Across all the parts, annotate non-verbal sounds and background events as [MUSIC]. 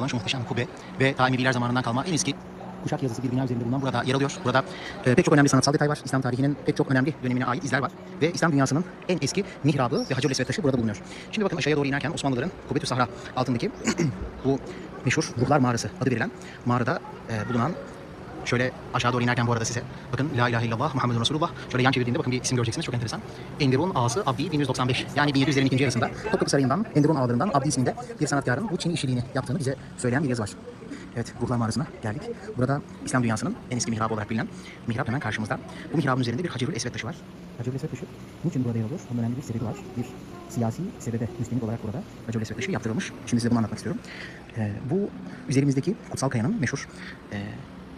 olan şu muhteşem kubbe ve ta Emeviler zamanından kalma en eski kuşak yazısı bir bina üzerinde bulunan burada yer alıyor. Burada e, pek çok önemli sanatsal detay var. İslam tarihinin pek çok önemli dönemine ait izler var. Ve İslam dünyasının en eski mihrabı ve Hacer-ül Esved taşı burada bulunuyor. Şimdi bakın aşağıya doğru inerken Osmanlıların Kubbetü Sahra altındaki [CLEARS THROAT] bu meşhur Ruhlar Mağarası adı verilen mağarada e, bulunan Şöyle aşağı doğru inerken bu arada size bakın La ilahe illallah Muhammedun Resulullah şöyle yan çevirdiğimde bakın bir isim göreceksiniz çok enteresan. Enderun Ağası Abdi 1195 yani 1700'lerin ikinci yarısında Topkapı Sarayı'ndan Enderun Ağalarından Abdi isminde bir sanatkarın bu Çin işçiliğini yaptığını bize söyleyen bir yazı var. Evet Ruhlar Mağarası'na geldik. Burada İslam dünyasının en eski mihrabı olarak bilinen mihrap hemen karşımızda. Bu mihrabın üzerinde bir Hacerül Esved taşı var. Hacerül Esved taşı niçin burada yer alıyor? Onun önemli bir sebebi var. Bir siyasi sebebe müstenit olarak burada Hacerül Esved taşı yaptırılmış. Şimdi size bunu anlatmak istiyorum. Ee, bu üzerimizdeki kutsal kayanın meşhur e,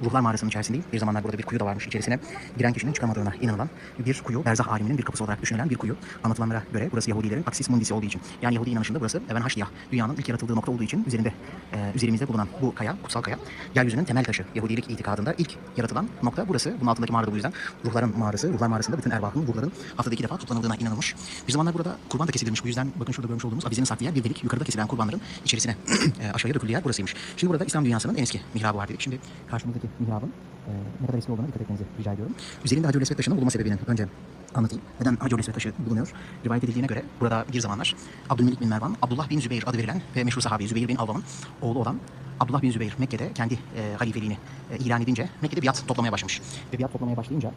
Ruhlar Mağarası'nın içerisindeyim. Bir zamanlar burada bir kuyu da varmış. İçerisine giren kişinin çıkamadığına inanılan bir kuyu. Berzah aleminin bir kapısı olarak düşünülen bir kuyu. Anlatılanlara göre burası Yahudilerin Aksis Mundisi olduğu için. Yani Yahudi inanışında burası Even Haşliyah. Dünyanın ilk yaratıldığı nokta olduğu için üzerinde e, üzerimizde bulunan bu kaya, kutsal kaya, yeryüzünün temel taşı. Yahudilik itikadında ilk yaratılan nokta burası. Bunun altındaki mağarada bu yüzden ruhların mağarası. Ruhlar Mağarası'nda bütün erbahın, ruhların haftada iki defa toplanıldığına inanılmış. Bir zamanlar burada kurban da kesilmiş. Bu yüzden bakın şurada görmüş olduğumuz avizenin saklı yer bir delik. Yukarıda kesilen kurbanların içerisine [CLEARS THROAT] e, aşağıya döküldüğü yer burasıymış. Şimdi burada İslam dünyasının en eski mihrabı var dedik. Şimdi karşımızdaki mihrabın e, ne kadar eski olduğuna dikkat etmenizi rica ediyorum. Üzerinde Hacer-ül Esved taşının bulunma sebebini önce anlatayım. Neden Hacer-ül Esved taşı bulunuyor? Rivayet edildiğine göre burada bir zamanlar Abdülmelik bin Mervan, Abdullah bin Zübeyir adı verilen ve meşhur sahabi Zübeyir bin Avvam'ın oğlu olan Abdullah bin Zübeyir Mekke'de kendi e, halifeliğini e, ilan edince Mekke'de biat toplamaya başlamış. Ve biat toplamaya başlayınca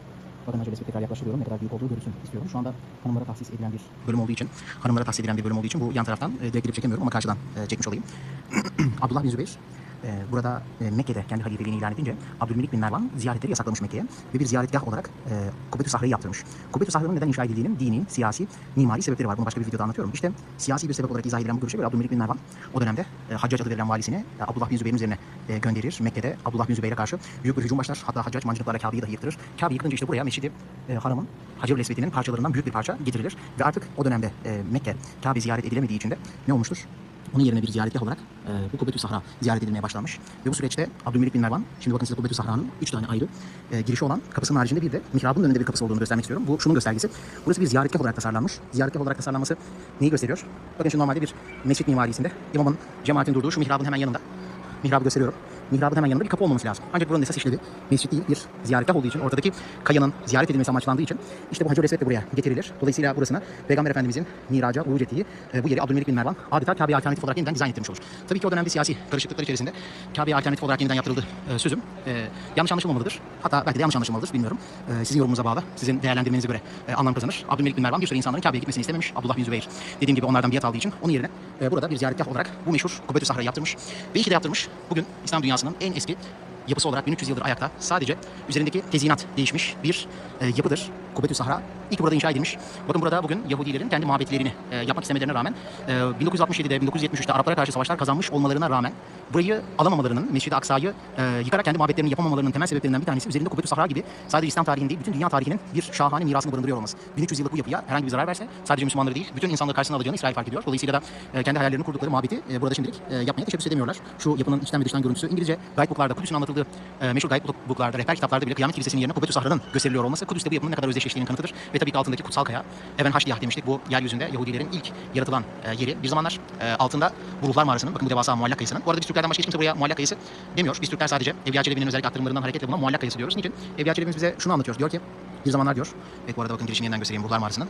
Bakın Hacer Esved'e tekrar yaklaştırıyorum. Ne kadar büyük olduğu görülsün istiyorum. Şu anda hanımlara tahsis edilen bir bölüm olduğu için, hanımlara tahsis edilen bir bölüm olduğu için bu yan taraftan e, direkt girip çekemiyorum ama karşıdan e, çekmiş olayım. [CLEARS THROAT] Abdullah bin Zübeyir e, burada e, Mekke'de kendi halifeliğini ilan edince Abdülmelik bin Mervan ziyaretleri yasaklamış Mekke'ye ve bir ziyaretgah olarak e, Kubbetü Sahra'yı yaptırmış. Kubbetü Sahra'nın neden inşa edildiğinin dini, siyasi, mimari sebepleri var. Bunu başka bir videoda anlatıyorum. İşte siyasi bir sebep olarak izah edilen bu görüşe göre Abdülmelik bin Mervan o dönemde e, Haccac adı verilen valisini e, Abdullah bin Zübeyir'in üzerine e, gönderir. Mekke'de Abdullah bin Zübeyir'e karşı büyük bir hücum başlar. Hatta Haccac mancınıklarla Kabe'yi dahi yıktırır. Kabe'yi yıkınca işte buraya Mescid-i e, Haram'ın Hacer-ül Esved'inin parçalarından büyük bir parça getirilir. Ve artık o dönemde e, Mekke Kabe ziyaret edilemediği için de ne olmuştur? Onun yerine bir ziyaretgah olarak e, bu Kubbetü Sahra ziyaret edilmeye başlanmış. Ve bu süreçte Abdülmelik bin Mervan, şimdi bakın size Kubbetü Sahra'nın üç tane ayrı e, girişi olan kapısının haricinde bir de mihrabın önünde bir kapısı olduğunu göstermek istiyorum. Bu şunun göstergesi. Burası bir ziyaretgah olarak tasarlanmış. Ziyaretgah olarak tasarlanması neyi gösteriyor? Bakın şimdi normalde bir mescit mimarisinde imamın cemaatin durduğu şu mihrabın hemen yanında. Mihrabı gösteriyorum. Mihrabın hemen yanında bir kapı olmaması lazım. Ancak buranın esas işlevi mescit değil bir ziyaretgah olduğu için ortadaki kayanın ziyaret edilmesi amaçlandığı için işte bu Hacer Esved de buraya getirilir. Dolayısıyla burasına Peygamber Efendimizin miraca uruc ettiği e, bu yeri Abdülmelik bin Mervan adeta Kabe'ye alternatif olarak yeniden dizayn ettirmiş olur. Tabii ki o dönemde siyasi karışıklıklar içerisinde Kabe'ye alternatif olarak yeniden yaptırıldı e, sözüm. E, yanlış anlaşılmamalıdır. Hatta belki de yanlış anlaşılmalıdır bilmiyorum. E, sizin yorumunuza bağlı. Sizin değerlendirmenize göre e, anlam kazanır. Abdülmelik bin Mervan bir süre insanların Kabe'ye gitmesini istememiş. Abdullah bin Zübeyir dediğim gibi onlardan biat aldığı için onun yerine e, burada bir ziyaretgah olarak bu meşhur Kubbetü Sahra'yı yaptırmış. Ve iyi de yaptırmış. Bugün İslam dünyasının en eski yapısı olarak 1300 yıldır ayakta. Sadece üzerindeki tezyinat değişmiş bir e, yapıdır. Kubbetü Sahra. İlk burada inşa edilmiş. Bakın burada bugün Yahudilerin kendi mabetlerini e, yapmak istemelerine rağmen e, 1967'de 1973'te Araplara karşı savaşlar kazanmış olmalarına rağmen burayı alamamalarının, Mescid-i Aksa'yı e, yıkarak kendi mabetlerini yapamamalarının temel sebeplerinden bir tanesi üzerinde Kubbetü Sahra gibi sadece İslam tarihinin değil bütün dünya tarihinin bir şahane mirasını barındırıyor olması. 1300 yıllık bu yapıya herhangi bir zarar verse sadece Müslümanları değil bütün insanları karşısına alacağını İsrail fark ediyor. Dolayısıyla da e, kendi hayallerini kurdukları mabeti e, burada şimdilik e, yapmaya teşebbüs edemiyorlar. Şu yapının içten ve dıştan görüntüsü İngilizce guidebooklarda, Kudüs'ün anlatıldığı e, meşhur guidebooklarda, rehber kitaplarda bile Kıyamet Kilisesi'nin yerine Kubbetü Sahra'nın gösteriliyor olması Kudüs'te bu yapının ne kadar özdeşleştiğinin kanıtıdır. Ve tabii ki altındaki kutsal kaya, Even Haşliyah demiştik. Bu yeryüzünde Yahudilerin ilk yaratılan e, yeri. Bir zamanlar e, altında bu ruhlar mağarasının, bakın bu devasa muallak kayısının. Bu arada biz Türklerden başka hiç kimse buraya muallak kayısı demiyor. Biz Türkler sadece Evliya Çelebi'nin özellikle aktarımlarından hareketle buna muallak kayısı diyoruz. Niçin? Evliya Çelebi'miz bize şunu anlatıyor. Diyor ki bir zamanlar diyor. Evet bu arada bakın girişini yeniden göstereyim Ruhlar Mağarası'nın.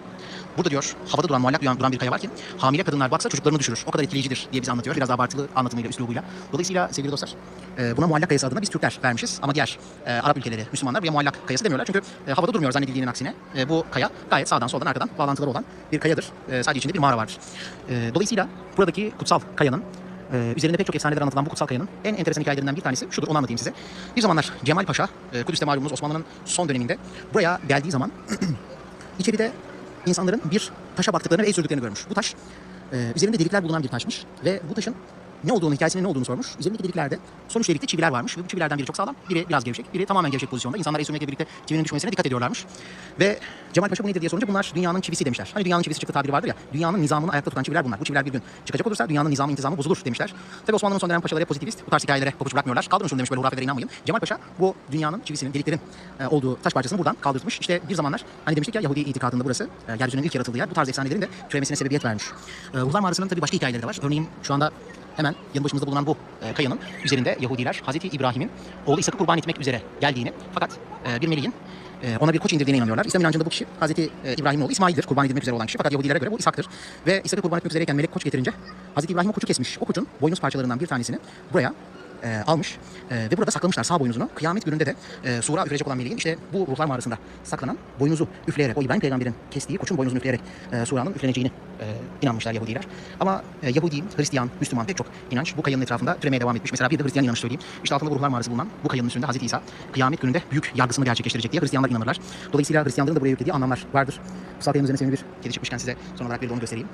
Burada diyor havada duran muallak duran, bir kaya var ki hamile kadınlar baksa çocuklarını düşürür. O kadar etkileyicidir diye bize anlatıyor. Biraz abartılı anlatımıyla, üslubuyla. Dolayısıyla sevgili dostlar e, buna muallak kayası adına biz Türkler vermişiz. Ama diğer e, Arap ülkeleri, Müslümanlar buraya muallak kayası demiyorlar. Çünkü e, havada durmuyor zannedildiğinin aksine. E, bu kaya gayet sağdan soldan arkadan bağlantıları olan bir kayadır. E, sadece içinde bir mağara vardır. E, dolayısıyla buradaki kutsal kayanın ee, üzerinde pek çok efsaneler anlatılan bu kutsal kayanın en enteresan hikayelerinden bir tanesi şudur onu anlatayım size. Bir zamanlar Cemal Paşa, e, Kudüs'te malumunuz Osmanlı'nın son döneminde buraya geldiği zaman [CLEARS THROAT] içeride insanların bir taşa baktıklarını ve el sürdüklerini görmüş. Bu taş e, üzerinde delikler bulunan bir taşmış ve bu taşın ne olduğunu, hikayesinin ne olduğunu sormuş. Üzerindeki deliklerde son üç delikte çiviler varmış ve bu çivilerden biri çok sağlam, biri biraz gevşek, biri tamamen gevşek pozisyonda. İnsanlar el sürmekle birlikte çivinin düşmesine dikkat ediyorlarmış. Ve Cemal Paşa bu nedir diye sorunca bunlar dünyanın çivisi demişler. Hani dünyanın çivisi çıktı tabiri vardır ya, dünyanın nizamını ayakta tutan çiviler bunlar. Bu çiviler bir gün çıkacak olursa dünyanın nizamı intizamı bozulur demişler. Tabi Osmanlı'nın son dönem paşaları pozitivist. Bu tarz hikayelere pabuç bırakmıyorlar. Kaldırın şunu demiş böyle hurafelere inanmayın. Cemal Paşa bu dünyanın çivisinin, deliklerin e, olduğu taş parçasını buradan kaldırtmış. İşte bir zamanlar hani demiştik ya Yahudi itikadında burası e, yeryüzünün ilk yaratıldığı yer. Bu tarz efsanelerin de türemesine sebebiyet vermiş. E, Ruhlar Mağarası'nın tabi başka hikayeleri de var. Örneğin şu anda hemen yanı bulunan bu e, kayanın üzerinde Yahudiler Hazreti İbrahim'in oğlu İshak'ı kurban etmek üzere geldiğini fakat e, bir meleğin e, ona bir koç indirdiğine inanıyorlar. İslam inancında bu kişi Hazreti e, İbrahim'in oğlu İsmail'dir. Kurban edilmek üzere olan kişi. Fakat Yahudilere göre bu İshak'tır. Ve İshak'ı kurban etmek üzereyken melek koç getirince Hazreti İbrahim o koçu kesmiş. O koçun boynuz parçalarından bir tanesini buraya e, almış e, ve burada saklamışlar sağ boynuzunu. Kıyamet gününde de e, sura üfleyecek olan meleğin işte bu ruhlar mağarasında saklanan boynuzu üfleyerek, o İbrahim peygamberin kestiği koçun boynuzunu üfleyerek e, suranın üfleneceğini e, inanmışlar Yahudiler. Ama e, Yahudi, Hristiyan, Müslüman pek çok inanç bu kayanın etrafında türemeye devam etmiş. Mesela bir de Hristiyan inanış söyleyeyim. İşte altında bu ruhlar mağarası bulunan bu kayanın üstünde Hazreti İsa kıyamet gününde büyük yargısını gerçekleştirecek diye Hristiyanlar inanırlar. Dolayısıyla Hristiyanların da buraya yüklediği anlamlar vardır. Kutsal kayanın üzerine sevimli bir kedi çıkmışken size son olarak bir de onu göstereyim.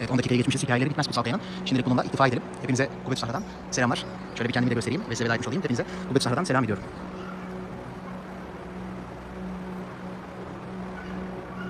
Evet 10 dakikaya geçmişiz. Hikayeleri bitmez Kutsal Kaya'nın. Şimdilik bununla iktifa edelim. Hepinize Kuvvet-i Sahra'dan selamlar. Şöyle bir kendimi de göstereyim ve size veda etmiş olayım. Hepinize Kuvvet-i Sahra'dan selam ediyorum.